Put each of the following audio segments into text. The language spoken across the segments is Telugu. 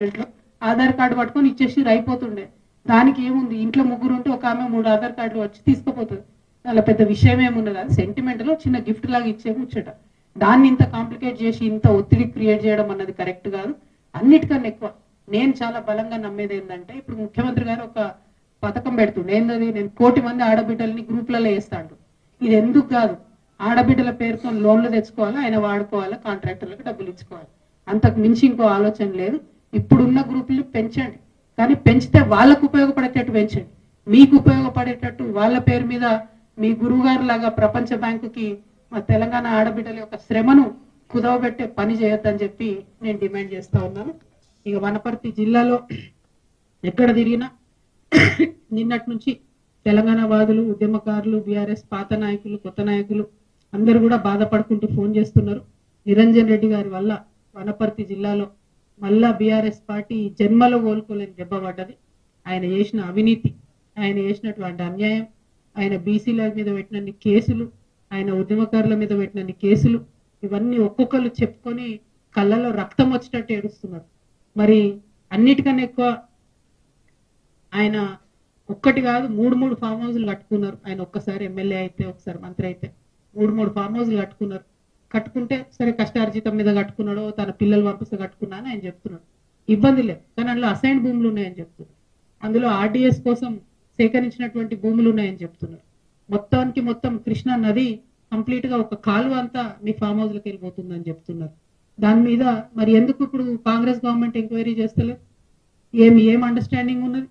ఇంట్లో ఆధార్ కార్డు పట్టుకొని ఇచ్చేసి అయిపోతుండే దానికి ఏముంది? ఇంట్లో ముగ్గురు ఉంటే ఒక ఆమె మూడు ఆధార్ కార్డులు వచ్చి తీసుకుపోతుంది. అలా పెద్ద విషయం ఏమున్నది అది సెంటిమెంట్లో చిన్న గిఫ్ట్ లాగా ఇచ్చే ముచ్చట. దాన్ని ఇంత కాంప్లికేట్ చేసి ఇంత ఒత్తిడి క్రియేట్ చేయడం అన్నది కరెక్ట్ కాదు. అన్నిటికన్నా ఎక్కువ. నేను చాలా బలంగా నమ్మేది ఏంటంటే ఇప్పుడు ముఖ్యమంత్రి గారు ఒక పథకం పెడుతుండే. ఏంటది నేను కోటి మంది ఆడబిడ్డల్ని గ్రూప్లలో వేస్తాడు. ఇది ఎందుకు కాదు? ఆడబిడ్డల పేరుతో లోన్లు తెచ్చుకోవాలి? ఆయన వాడుకోవాలి? కాంట్రాక్టర్లకు డబ్బులు ఇచ్చుకోవాలి. అంతకు మించి ఇంకో ఆలోచన లేదు. ఇప్పుడున్న గ్రూపులు పెంచండి. కానీ పెంచితే వాళ్ళకు ఉపయోగపడేటట్టు పెంచండి. మీకు ఉపయోగపడేటట్టు వాళ్ళ పేరు మీద మీ గురువుగారు లాగా ప్రపంచ బ్యాంకుకి మా తెలంగాణ ఆడబిడ్డల యొక్క శ్రమను కుదవబెట్టే పని చేయొద్దని చెప్పి నేను డిమాండ్ చేస్తా ఉన్నాను. ఇక వనపర్తి జిల్లాలో ఎక్కడ తిరిగినా నిన్నటి నుంచి తెలంగాణ వాదులు ఉద్యమకారులు బీఆర్ఎస్ పాత నాయకులు కొత్త నాయకులు అందరూ కూడా బాధపడుకుంటూ ఫోన్ చేస్తున్నారు. నిరంజన్ రెడ్డి గారి వల్ల వనపర్తి జిల్లాలో మళ్ళా బీఆర్ఎస్ పార్టీ జన్మలో కోలుకోలేని దెబ్బపడ్డది ఆయన చేసిన అవినీతి ఆయన చేసినటువంటి అన్యాయం ఆయన బీసీల మీద పెట్టినన్ని కేసులు ఆయన ఉద్యమకారుల మీద పెట్టినన్ని కేసులు ఇవన్నీ ఒక్కొక్కరు చెప్పుకొని కళ్ళలో రక్తం వచ్చేటట్టు ఏడుస్తున్నారు. మరి అన్నిటికన్నా ఎక్కువ ఆయన ఒక్కటి కాదు మూడు మూడు ఫామ్ హౌస్లు కట్టుకున్నారు. ఆయన ఒక్కసారి ఎమ్మెల్యే అయితే ఒకసారి మంత్రి అయితే మూడు మూడు ఫామ్ హౌస్లు కట్టుకున్నారు. కట్టుకుంటే సరే కష్టార్జితం మీద కట్టుకున్నాడో తన పిల్లలు పంపిస్తే కట్టుకున్నా అని ఆయన చెప్తున్నాడు. ఇబ్బంది లేదు. కానీ అందులో అసైన్ భూములు ఉన్నాయని చెప్తున్నారు అందులో ఆర్డీఎస్ కోసం సేకరించినటువంటి భూములు ఉన్నాయని చెప్తున్నారు మొత్తానికి మొత్తం కృష్ణా నది కంప్లీట్గా ఒక కాలువ అంతా మీ ఫామ్ హౌస్ లకి వెళ్ళిపోతుందని చెప్తున్నారు. దాని మీద మరి ఎందుకు ఇప్పుడు కాంగ్రెస్ గవర్నమెంట్ ఎంక్వైరీ చేస్తలేదు? ఏం ఏం అండర్స్టాండింగ్ ఉన్నది?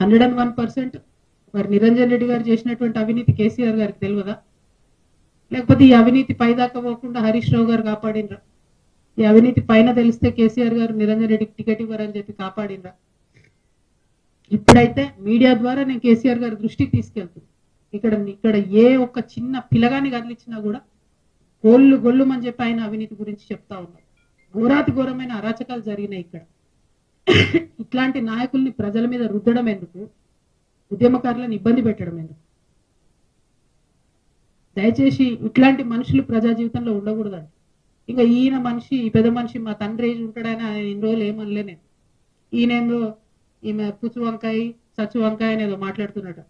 హండ్రెడ్ అండ్ వన్ పర్సెంట్ మరి నిరంజన్ రెడ్డి గారు చేసినటువంటి అవినీతి కేసీఆర్ గారికి తెలియదా? లేకపోతే ఈ అవినీతి పైదాకా పోకుండా హరీష్ రావు గారు కాపాడినరా? ఈ అవినీతి పైన తెలిస్తే కేసీఆర్ గారు నిరంజన్ రెడ్డికి టికెట్ ఇవ్వరని చెప్పి కాపాడినరా? ఇప్పుడైతే మీడియా ద్వారా నేను కేసీఆర్ గారి దృష్టికి తీసుకెళ్తాను ఇక్కడ ఇక్కడ ఏ ఒక్క చిన్న పిల్లగాని కదిలిచ్చినా కూడా గొల్లు గొల్లుమని చెప్పి ఆయన అవినీతి గురించి చెప్తా ఉన్నారు. ఘోరాతి ఘోరమైన అరాచకాలు జరిగినాయి ఇక్కడ. ఇట్లాంటి నాయకుల్ని ప్రజల మీద రుద్దడం ఎందుకు? ఉద్యమకారులను ఇబ్బంది పెట్టడం ఎందుకు? దయచేసి ఇట్లాంటి మనుషులు ప్రజా జీవితంలో ఉండకూడదండి. ఇంకా ఈయన మనిషి ఈ పెద్ద మనిషి మా తండ్రి ఉంటాడని ఆయన ఇన్ని రోజులు ఏమనలే నేను. ఈయనేందో ఈమె పుచ్చు వంకాయ సచ్చు వంకాయ అనేదో మాట్లాడుతున్నాడు.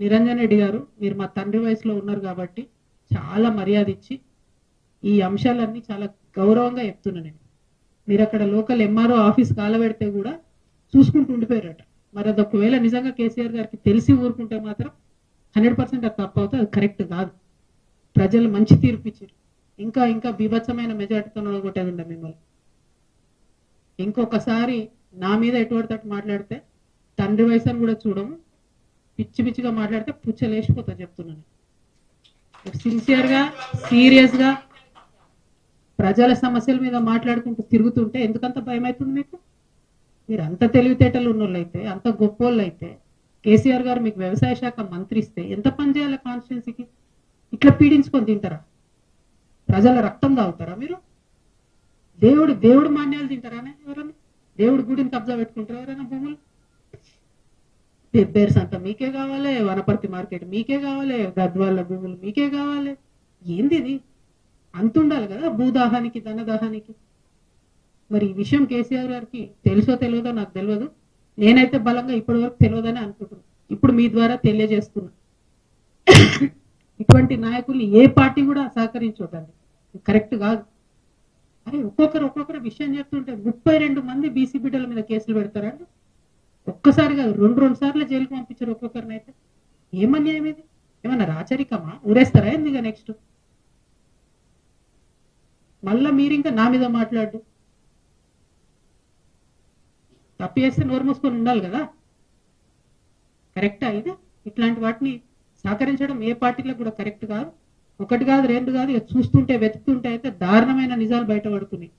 నిరంజన్ రెడ్డి గారు మీరు మా తండ్రి వయసులో ఉన్నారు కాబట్టి చాలా మర్యాద ఇచ్చి ఈ అంశాలన్నీ చాలా గౌరవంగా చెప్తున్నా నేను. మీరు అక్కడ లోకల్ ఎంఆర్ఓ ఆఫీస్ కాలబెడితే కూడా చూసుకుంటూ ఉండిపోయారట. మరి అది ఒకవేళ నిజంగా కేసీఆర్ గారికి తెలిసి ఊరుకుంటే మాత్రం హండ్రెడ్ పర్సెంట్ అది తప్పవుతే అది కరెక్ట్ కాదు. ప్రజలు మంచి తీర్పు ఇచ్చారు. ఇంకా ఇంకా బీభత్సమైన మెజార్టీతో కొట్టేది మిమ్మల్ని. ఇంకొకసారి నా మీద ఎటువంటి తట్టు మాట్లాడితే తండ్రి వయసును కూడా చూడము. పిచ్చి పిచ్చిగా మాట్లాడితే పుచ్చలేసిపోతా చెప్తున్నాను. సిన్సియర్గా సీరియస్గా ప్రజల సమస్యల మీద మాట్లాడుకుంటూ తిరుగుతుంటే ఎందుకంత భయం అవుతుంది మీకు? మీరు అంత తెలివితేటలు ఉన్నోళ్ళైతే అంత గొప్పోళ్ళు అయితే కేసీఆర్ గారు మీకు వ్యవసాయ శాఖ మంత్రి ఇస్తే ఎంత పని చేయాలి కాన్స్టిట్యున్సీకి ఇట్లా పీడించుకొని తింటారా? ప్రజల రక్తం తాగుతారా మీరు? దేవుడు దేవుడు మాన్యాలు తింటారా ఎవరన్నా? దేవుడి గుడిని కబ్జా పెట్టుకుంటారా ఎవరైనా భూములు? బేర్స్ అంతా మీకే కావాలి వనపర్తి మార్కెట్ మీకే కావాలి గద్వాళ్ళ భూములు మీకే కావాలి. ఏంది ఇది? అంత ఉండాలి కదా భూదాహానికి ధనదాహానికి. మరి ఈ విషయం కేసీఆర్ గారికి తెలుసో తెలియదో నాకు తెలియదు. నేనైతే బలంగా ఇప్పటి వరకు తెలియదని అనుకుంటున్నాను ఇప్పుడు మీ ద్వారా తెలియజేస్తున్నా. ఇటువంటి నాయకుల్ని ఏ పార్టీ కూడా సహకరించొద్దండి. కరెక్ట్ కాదు. అరే ఒక్కొక్కరు ఒక్కొక్కరు విషయం చెప్తుంటే ముప్పై రెండు మంది బీసీ బిడ్డల మీద కేసులు పెడతారండి. ఒక్కసారి కాదు రెండు రెండు సార్లు జైలుకి పంపించారు ఒక్కొక్కరిని అయితే. ఏమన్యాయం ఇది? ఏమన్నా రాచరికమా? ఊరేస్తారా ఎందుకు నెక్స్ట్ మళ్ళా మీరు ఇంకా నా మీద మాట్లాడు తప్పు చేస్తే నోరు మూసుకొని ఉండాలి కదా. కరెక్టా ఇది? ఇట్లాంటి వాటిని సహకరించడం ఏ పార్టీలకు కూడా కరెక్ట్ కాదు. ఒకటి కాదు రెండు కాదు ఇక చూస్తుంటే వెతుకుతుంటే అయితే దారుణమైన నిజాలు బయటపడుతున్నాయి.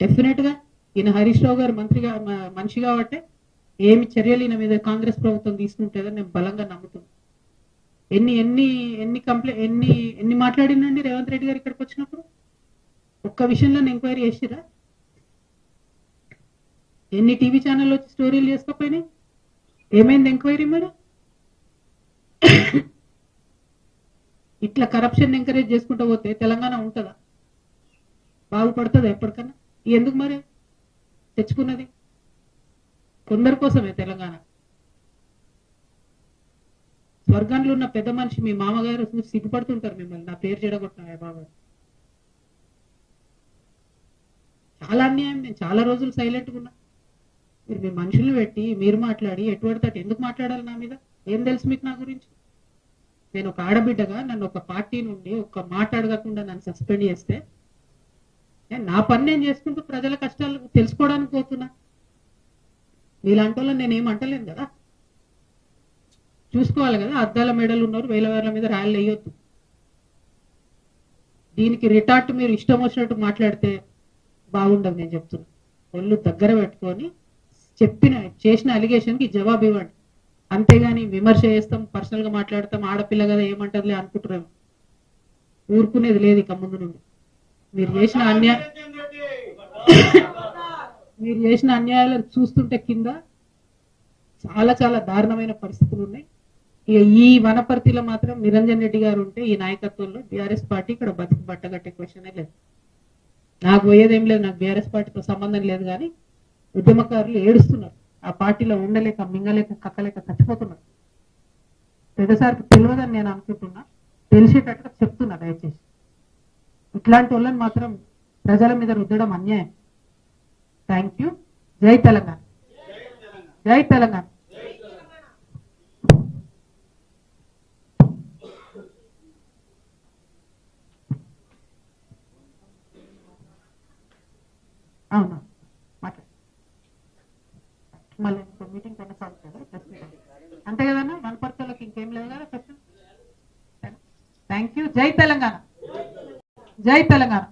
డెఫినెట్గా ఈయన హరీష్ రావు గారు మంత్రిగా మనిషి కాబట్టి ఏమి చర్యలు ఈయన మీద కాంగ్రెస్ ప్రభుత్వం తీసుకుంటుందని నేను బలంగా నమ్ముతున్నాను ఎన్ని ఎన్ని ఎన్ని కంప్లైంట్ ఎన్ని ఎన్ని మాట్లాడినండి రేవంత్ రెడ్డి గారు ఇక్కడికి వచ్చినప్పుడు? ఒక్క విషయంలో ఎంక్వైరీ చేసిరా? ఎన్ని టీవీ ఛానల్ వచ్చి స్టోరీలు చేసుకోపోయినాయి ఏమైంది ఎంక్వైరీ మరి? ఇట్లా కరప్షన్ ఎంకరేజ్ చేసుకుంటూ పోతే తెలంగాణ ఉంటుందా? బాగుపడుతుందా ఎప్పటికన్నా? ఎందుకు మరి? తెచ్చుకున్నది? కొందరి కోసమే తెలంగాణ. స్వర్గంలో ఉన్న పెద్ద మనిషి మీ మామగారు చూసి సిగ్గుపడుతుంటారు మిమ్మల్ని. నా పేరు చెడగొట్టిన బాబా చాలా అన్యాయం. నేను చాలా రోజులు సైలెంట్గా ఉన్నా. మీరు మీ మనుషులు పెట్టి మీరు మాట్లాడి ఎటువంటి తట్టు ఎందుకు మాట్లాడాలి నా మీద? ఏం తెలుసు మీకు నా గురించి? నేను ఒక ఆడబిడ్డగా నన్ను ఒక పార్టీ నుండి ఒక మాట అడగకుండా నన్ను సస్పెండ్ చేస్తే నా పని నేను చేసుకుంటూ ప్రజల కష్టాలు తెలుసుకోవడానికి పోతున్నా. మీలాంటి వాళ్ళని నేను ఏం అంటలేను కదా. చూసుకోవాలి కదా అద్దాల మెడలు ఉన్నారు వేల వేల మీద రాయలు వేయొద్దు. దీనికి రిటార్ట్ మీరు ఇష్టం వచ్చినట్టు మాట్లాడితే బాగుండదు నేను చెప్తున్నా. ఒళ్ళు దగ్గర పెట్టుకొని చెప్పిన చేసిన అలిగేషన్కి జవాబు ఇవ్వండి. అంతేగాని విమర్శ చేస్తాం పర్సనల్గా మాట్లాడతాం ఆడపిల్ల కదా ఏమంటారులే అనుకుంటున్నాం. ఊరుకునేది లేదు ఇక ముందు నుండి. మీరు చేసిన అన్యాయం మీరు చేసిన అన్యాయాలను చూస్తుంటే కింద చాలా చాలా దారుణమైన పరిస్థితులు ఉన్నాయి. ఇక ఈ వనపర్తిలో మాత్రం నిరంజన్ రెడ్డి గారు ఉంటే ఈ నాయకత్వంలో బీఆర్ఎస్ పార్టీ ఇక్కడ బతికి బట్టగట్టే క్వశ్చనే లేదు. నాకు పోయేదేం లేదు నాకు బీఆర్ఎస్ పార్టీతో సంబంధం లేదు కానీ ఉద్యమకారులు ఏడుస్తున్నారు. ఆ పార్టీలో ఉండలేక మింగలేక కక్కలేక చచ్చిపోతున్నారు పెద్దసారికి తెలియదని నేను అనుకుంటున్నా. తెలిసేటట్టుగా చెప్తున్నా దయచేసి. ఇట్లాంటి వాళ్ళని మాత్రం ప్రజల మీద రుద్దడం అన్యాయం. Thank you. జై తెలంగాణ. జై తెలంగాణ అవునా మాట్లాడు మళ్ళీ ఇంకో మీటింగ్ కొనసాగుతుంది కదా అంతే కదన్నా వనపర్తలోకి ఇంకేం లేదు కదా క్వశ్చన్ థ్యాంక్ యూ జై తెలంగాణ. జై తెలంగాణ.